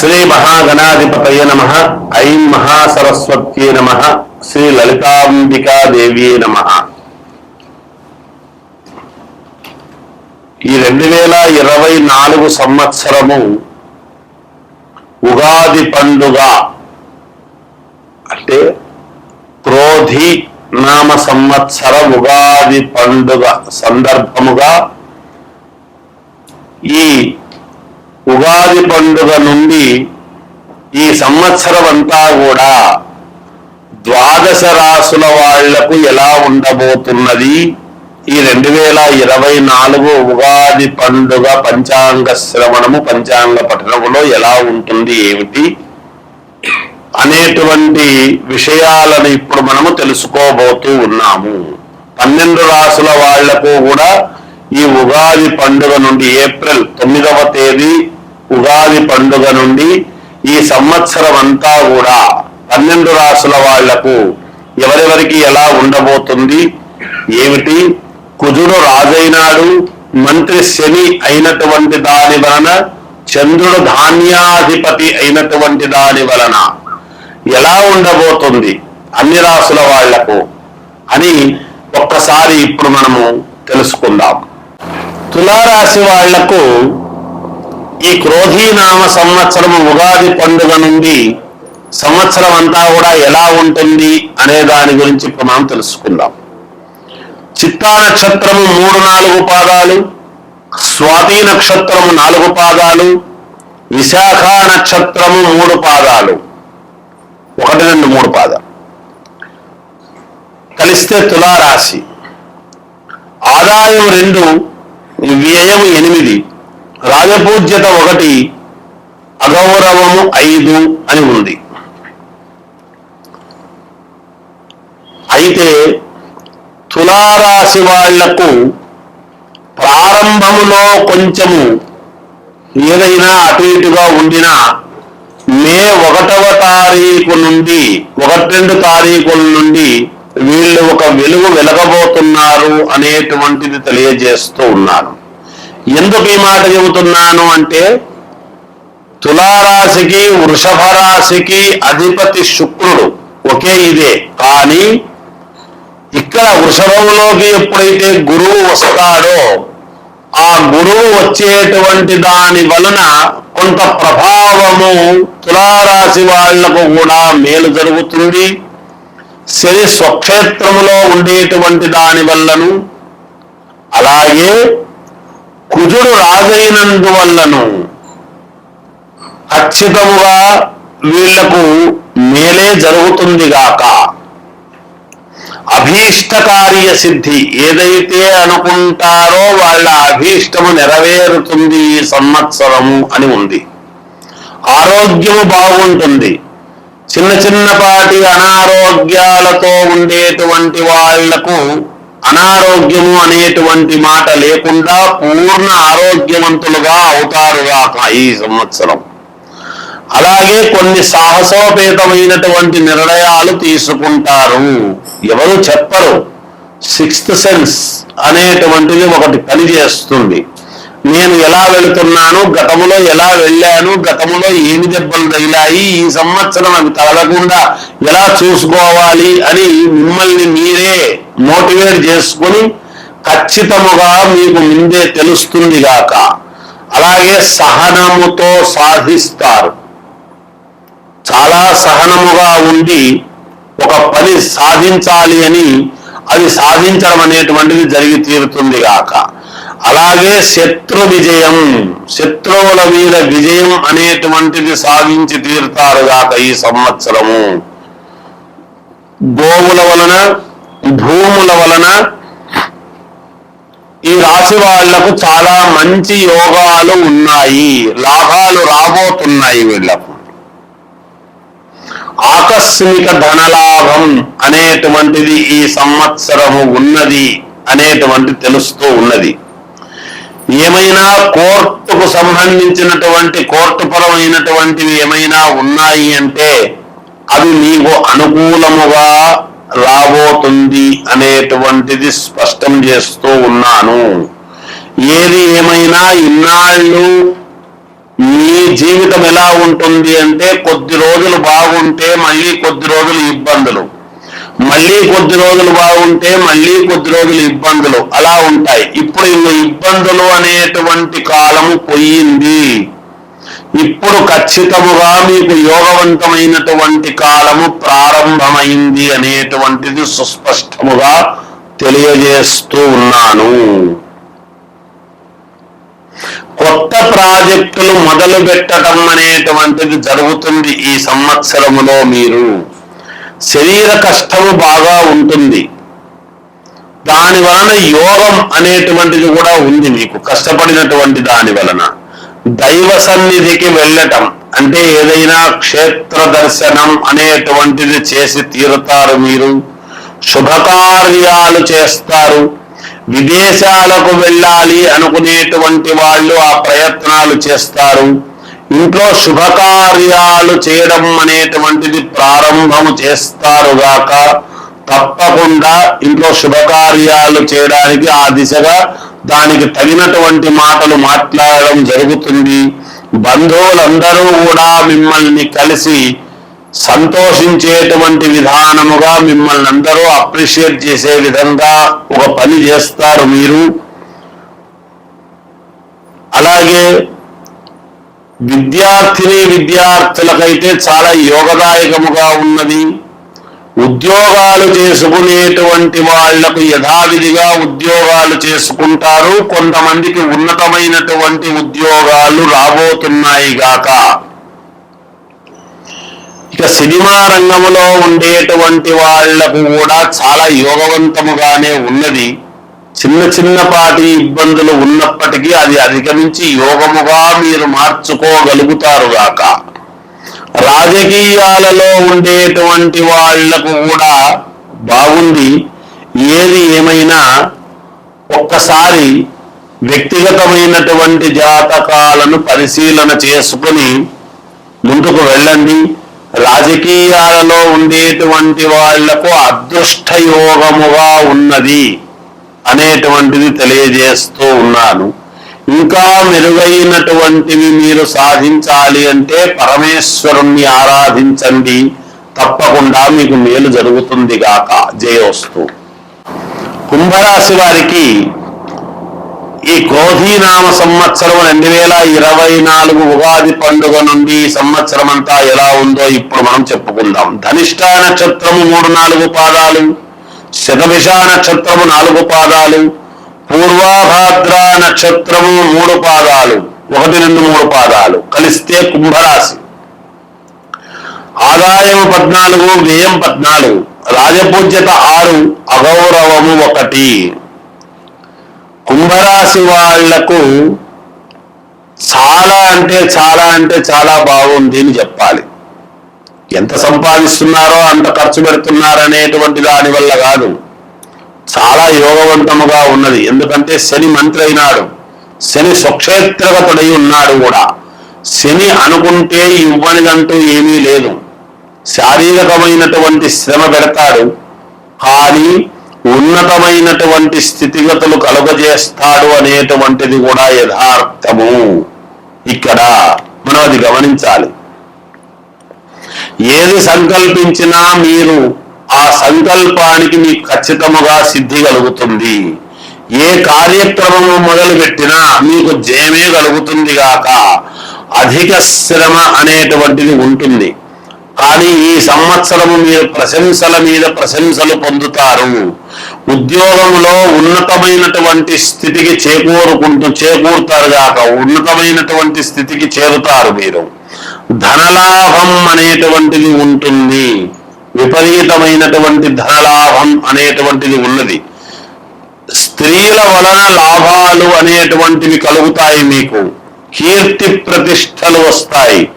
శ్రీ మహాగణాధిపతయ నమ. ఐం మహాసరస్వత్యే నమ. శ్రీ లలితాంబికాదేవి నమ. ఈ రెండు వేల ఇరవై నాలుగు సంవత్సరము ఉగాది పండుగ. అంటే క్రోధి నామ సంవత్సర ఉగాది పండుగ సందర్భముగా ఈ ఉగాది పండుగ నుండి ఈ సంవత్సరం అంతా కూడా ద్వాదశ రాసుల వాళ్ళకు ఎలా ఉండబోతున్నది? ఈ రెండు వేల ఇరవై నాలుగు ఉగాది పండుగ పంచాంగ శ్రవణము పంచాంగ పఠనములో ఎలా ఉంటుంది ఏమిటి? అనేటువంటి విషయాలను ఇప్పుడు మనము తెలుసుకోబోతూ ఉన్నాము. పన్నెండు రాసుల వాళ్ళకు కూడా ఈ ఉగాది పండుగ నుండి ఏప్రిల్ తొమ్మిదవ తేదీ ఉగాది పండుగ నుండి ఈ సంవత్సరం అంతా కూడా పన్నెండు రాసుల వాళ్ళకు ఎవరెవరికి ఎలా ఉండబోతుంది ఏమిటి కుజుడు రాజైనాడు మంత్రి శని అయినటువంటి దాని వలన చంద్రుడు ధాన్యాధిపతి అయినటువంటి దాని వలన ఎలా ఉండబోతుంది అన్ని రాసుల వాళ్ళకు అని ఒక్కసారి ఇప్పుడు మనము తెలుసుకుందాం. తులారాశి వాళ్ళకు ఈ క్రోధీనామ సంవత్సరం ఉగాది పండుగ నుండి సంవత్సరం అంతా కూడా ఎలా ఉంటుంది అనే దాని గురించి ఇప్పుడు మనం తెలుసుకుందాం. చిత్తా నక్షత్రము మూడు నాలుగు పాదాలు స్వాతి నక్షత్రము నాలుగు పాదాలు విశాఖ నక్షత్రము మూడు పాదాలు. ఒకటి రెండు మూడు పాదాలు. కలిస్తే తులారాశి. ఆదాయం రెండు వ్యయం ఎనిమిది. రాజపూజ్యత ఒకటి అగౌరవము ఐదు అని ఉంది. అయితే తులారాశి వాళ్ళకు ప్రారంభములో కొంచెము ఏదైనా అటు ఇటుగా ఉండినా మే ఒకటవ తారీఖు నుండి ఒకటి రెండు తారీఖుల నుండి వీళ్ళు ఒక వెలుగు వెలగబోతున్నారు అనేటువంటిది తెలియజేస్తూ ఉన్నారు. ఎందుకు ఈ మాట చెబుతున్నాను అంటే తులారాశికి వృషభ రాశికి అధిపతి శుక్రుడు ఒకే ఇదే. కానీ ఇక్కడ వృషభంలోకి ఎప్పుడైతే గురువు వస్తాడో ఆ గురువు వచ్చేటువంటి దాని వలన కొంత ప్రభావము తులారాశి వాళ్ళకు కూడా మేలు జరుగుతుంది. శని స్వక్షేత్రములో ఉండేటువంటి దాని వల్లను అలాగే కుజుడు రాజైనందువల్లను ఖచ్చితముగా వీళ్ళకు మేలే జరుగుతుంది గాక అభీష్టకార్య సిద్ధి ఏదైతే అనుకుంటారో వాళ్ళ అభీష్టము నెరవేరుతుంది ఈ సంవత్సరము అని ఉంది. ఆరోగ్యము బాగుంటుంది. చిన్న చిన్నపాటి అనారోగ్యాలతో ఉండేటువంటి వాళ్ళకు అనారోగ్యము అనేటువంటి మాట లేకుండా పూర్ణ ఆరోగ్యవంతులుగా అవుతారుగాక ఈ సంవత్సరం. అలాగే కొన్ని సాహసోపేతమైనటువంటి నిర్ణయాలు తీసుకుంటారు. ఎవరు చెప్పరు. సిక్స్త్ సెన్స్ అనేటువంటిది ఒకటి పనిచేస్తుంది. నేను ఎలా వెళుతున్నాను గతములో ఎలా వెళ్ళాను గతములో ఏమి దెబ్బలు తగిలాయి ఈ సంవత్సరం అవి తగలకుండా ఎలా చూసుకోవాలి అని మిమ్మల్ని మీరే మోటివేట్ చేసుకుని ఖచ్చితముగా మీకు ముందే తెలుస్తుంది గాక. అలాగే సహనముతో సాధిస్తారు. చాలా సహనముగా ఉండి ఒక పని సాధించాలి అని అది సాధించడం అనేటువంటిది జరిగి తీరుతుంది గాక. అలాగే శత్రు విజయం శత్రువుల మీద విజయం అనేటువంటిది సాధించి తీరుతారు గాక ఈ సంవత్సరము. గోవుల వలన భూముల వలన ఈ రాశి వాళ్ళకు చాలా మంచి యోగాలు ఉన్నాయి. లాభాలు రాబోతున్నాయి వీళ్ళకు ఆకస్మిక ధనలాభం అనేటువంటిది ఈ సంవత్సరము ఉన్నది అనేటువంటి తెలుస్తూ ఉన్నది. ఏమైనా కోర్టుకు సంబంధించినటువంటి కోర్టు పరమైనటువంటివి ఏమైనా ఉన్నాయి అంటే అవి నీకు అనుకూలముగా రాబోతుంది అనేటువంటిది స్పష్టం చేస్తూ ఉన్నాను. ఏది ఏమైనా ఇన్నాళ్ళు మీ జీవితం ఎలా ఉంటుంది అంటే కొద్ది రోజులు బాగుంటే మళ్ళీ కొద్ది రోజులు ఇబ్బందులు. మళ్ళీ కొద్ది రోజులు బాగుంటే మళ్ళీ కొద్ది రోజులు ఇబ్బందులు. అలా ఉంటాయి. ఇప్పుడు ఇంక ఇబ్బందులు అనేటువంటి కాలము పోయింది. ఇప్పుడు ఖచ్చితముగా మీకు యోగవంతమైనటువంటి కాలము ప్రారంభమైంది అనేటువంటిది సుస్పష్టముగా తెలియజేస్తూ ఉన్నాను. కొత్త ప్రాజెక్టులు మొదలు పెట్టడం అనేటువంటిది జరుగుతుంది ఈ సంవత్సరములో మీరు. శరీర కష్టము బాగా ఉంటుంది. దాని వలన యోగం అనేటువంటిది కూడా ఉంది మీకు. కష్టపడినటువంటి దాని వలన. దైవ సన్నిధికి వెళ్ళటం అంటే ఏదైనా క్షేత్ర దర్శనం అనేటువంటిది చేసి తీరుతారు మీరు. శుభకార్యాలు చేస్తారు. విదేశాలకు వెళ్ళాలి అనుకునేటువంటి వాళ్ళు ఆ ప్రయత్నాలు చేస్తారు. ఇంట్లో శుభకార్యాలు చేయడం అనేటువంటిది ప్రారంభము చేస్తారు గాక తప్పకుండా ఇంట్లో శుభకార్యాలు చేయడానికి ఆ దిశగా దానికి తగినటువంటి మాటలు మాట్లాడడం జరుగుతుంది. బంధువులందరూ కూడా మిమ్మల్ని కలిసి సంతోషించేటువంటి విధానముగా మిమ్మల్ని అందరూ అప్రిషియేట్ చేసే విధంగా ఒక పని చేస్తారు మీరు. అలాగే విద్యార్థిని విద్యార్థులకైతే చాలా యోగదాయకముగా ఉన్నది. ఉద్యోగాలు చేసుకునేటువంటి వాళ్ళకు యథావిధిగా ఉద్యోగాలు చేసుకుంటారు. కొంతమందికి ఉన్నతమైనటువంటి ఉద్యోగాలు రాబోతున్నాయి గాక. ఇక సినిమా రంగంలో ఉండేటువంటి వాళ్ళకు కూడా చాలా యోగవంతముగానే ఉన్నది. చిన్న చిన్నపాటి ఇబ్బందులు ఉన్నప్పటికీ అది అధిగమించి యోగముగా మీరు మార్చుకోగలుగుతారు గాక. రాజకీయాలలో ఉండేటువంటి వాళ్ళకు కూడా బాగుంది. ఏది ఏమైనా ఒక్కసారి వ్యక్తిగతమైనటువంటి జాతకాలను పరిశీలన చేసుకుని ముందుకు వెళ్ళండి. రాజకీయాలలో ఉండేటువంటి వాళ్ళకు అదృష్ట యోగముగా ఉన్నది అనేటువంటిది తెలియజేస్తూ ఉన్నాను. ఇంకా మెరుగైనటువంటివి మీరు సాధించాలి అంటే పరమేశ్వరుణ్ణి ఆరాధించండి. తప్పకుండా మీకు మేలు జరుగుతుంది గాక. జయోస్తు. కుంభరాశి వారికి ఈ క్రోధీనామ సంవత్సరం రెండు వేల ఇరవై నాలుగు ఉగాది పండుగ నుండి సంవత్సరం అంతా ఎలా ఉందో ఇప్పుడు మనం చెప్పుకుందాం. ధనిష్ట నక్షత్రము మూడు నాలుగు పాదాలు శతభిష నక్షత్రము నాలుగు పాదాలు పూర్వాభాద్ర నక్షత్రము మూడు పాదాలు. ఒకటి రెండు మూడు పాదాలు. కలిస్తే కుంభరాశి. ఆదాయం పద్నాలుగు వ్యయం పద్నాలుగు. రాజపూజ్యత ఆరు అగౌరవము ఒకటి. కుంభరాశి వాళ్ళకు చాలా అంటే చాలా అంటే చాలా బాగుంది అని చెప్పాలి. ఎంత సంపాదిస్తున్నారో అంత ఖర్చు పెడుతున్నారనేటువంటి దాని వల్ల కాదు. చాలా యోగవంతముగా ఉన్నది. ఎందుకంటే శని మంత్రి అయినాడు శని స్వక్షేత్రగతుడై ఉన్నాడు కూడా. శని అనుకుంటే ఇవ్వనిదంటూ ఏమీ లేదు. శారీరకమైనటువంటి శ్రమ పెడతాడు. కానీ ఉన్నతమైనటువంటి స్థితిగతులు కలుగజేస్తాడు అనేటువంటిది కూడా యథార్థము. ఇక్కడ మనం అది గమనించాలి. ఏది సంకల్పించినా మీరు ఆ సంకల్పానికి మీకు ఖచ్చితముగా సిద్ధి కలుగుతుంది. ఏ కార్యక్రమము మొదలుపెట్టినా మీకు జయమే కలుగుతుంది గాక. అధిక శ్రమ అనేటువంటిది ఉంటుంది. కానీ ఈ సంవత్సరము మీరు ప్రశంసల మీద ప్రశంసలు పొందుతారు. ఉద్యోగంలో ఉన్నతమైనటువంటి స్థితికి చేకూరుకుంటూ చేకూరుతారు గాక. ఉన్నతమైనటువంటి స్థితికి చేరుతారు మీరు. ధనలాభం అనేటువంటిది ఉంటుంది. విపరీతమైనటువంటి ధనలాభం అనేటువంటిది ఉన్నది. స్త్రీల వలన లాభాలు అనేటువంటివి కలుగుతాయి మీకు. కీర్తి ప్రతిష్టలు వస్తాయి.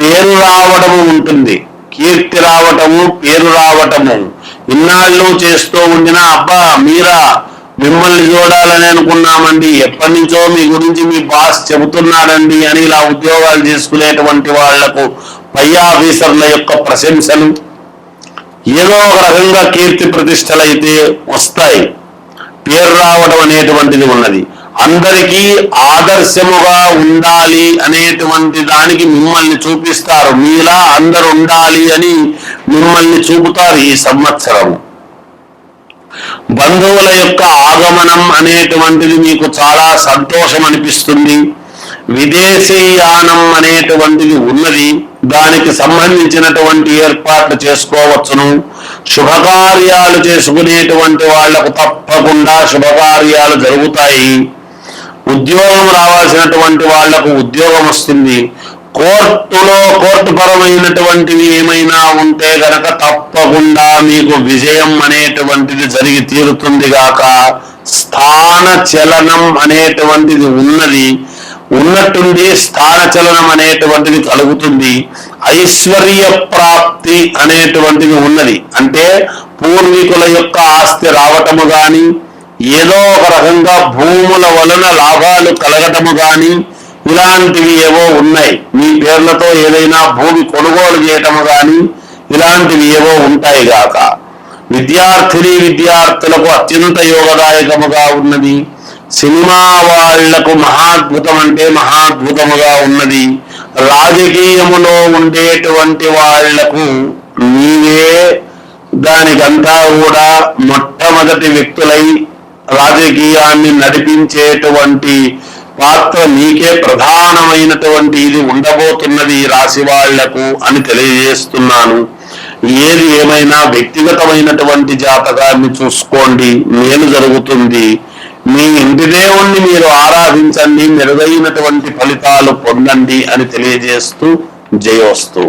పేరు రావడము ఉంటుంది. కీర్తి రావటము పేరు రావటము. ఇన్నాళ్ళు చేస్తూ ఉండిన అబ్బా మీరా మిమ్మల్ని చూడాలని అనుకున్నామండి. ఎప్పటి నుంచో మీ గురించి మీ బాస్ చెబుతున్నాడండి అని ఇలా ఉద్యోగాలు చేసుకునేటువంటి వాళ్ళకు పై ఆఫీసర్ల యొక్క ప్రశంసలు ఏదో ఒక రకంగా కీర్తి ప్రతిష్టలైతే వస్తాయి. పేరు రావడం అనేటువంటిది ఉన్నది. అందరికీ ఆదర్శముగా ఉండాలి అనేటువంటి దానికి మిమ్మల్ని చూపిస్తారు. మీలా అందరు ఉండాలి అని మిమ్మల్ని చూపుతారు ఈ సంవత్సరం. బంధువుల యొక్క ఆగమనం అనేటువంటిది మీకు చాలా సంతోషం అనిపిస్తుంది. విదేశీయానం అనేటువంటిది ఉన్నది. దానికి సంబంధించినటువంటి ఏర్పాట్లు చేసుకోవచ్చును. శుభకార్యాలు చేసుకునేటువంటి వాళ్ళకు తప్పకుండా శుభకార్యాలు జరుగుతాయి. ఉద్యోగం రావాల్సినటువంటి వాళ్ళకు ఉద్యోగం వస్తుంది. కోర్టులో కోర్టు పరమైనటువంటివి ఏమైనా ఉంటే గనక తప్పకుండా మీకు విజయం అనేటువంటిది జరిగి తీరుతుంది గాక. స్థాన చలనం అనేటువంటిది ఉన్నది. ఉన్నట్టుండి స్థాన చలనం అనేటువంటిది కలుగుతుంది. ఐశ్వర్య ప్రాప్తి అనేటువంటిది ఉన్నది. అంటే పూర్వీకుల యొక్క ఆస్తి రావటము గాని ఏదో ఒక రకంగా భూముల వలన లాభాలు కలగటము గాని ఇలాంటివి ఏవో ఉన్నాయి. మీ పేర్లతో ఏదైనా భూమి కొనుగోలు చేయటము గాని ఇలాంటివి ఏవో ఉంటాయి గాక. విద్యార్థిని విద్యార్థులకు అత్యంత యోగదాయకముగా ఉన్నది. సినిమా వాళ్ళకు మహాద్భుతం అంటే మహాద్భుతముగా ఉన్నది. రాజకీయములో ఉండేటువంటి వాళ్ళకు నీవే దానికంతా కూడా మొట్టమొదటి వ్యక్తులై రాజకీయాన్ని నడిపించేటువంటి పాత్ర నీకే ప్రధానమైనటువంటి ఇది ఉండబోతున్నది రాశి వాళ్ళకు అని తెలియజేస్తున్నాను. ఏది ఏమైనా వ్యక్తిగతమైనటువంటి జాతకాన్ని చూసుకోండి. మేలు జరుగుతుంది. మీ ఇంటి దేవుణ్ణి మీరు ఆరాధించండి మెరుగైనటువంటి ఫలితాలు పొందండి అని తెలియజేస్తూ జయోస్తూ.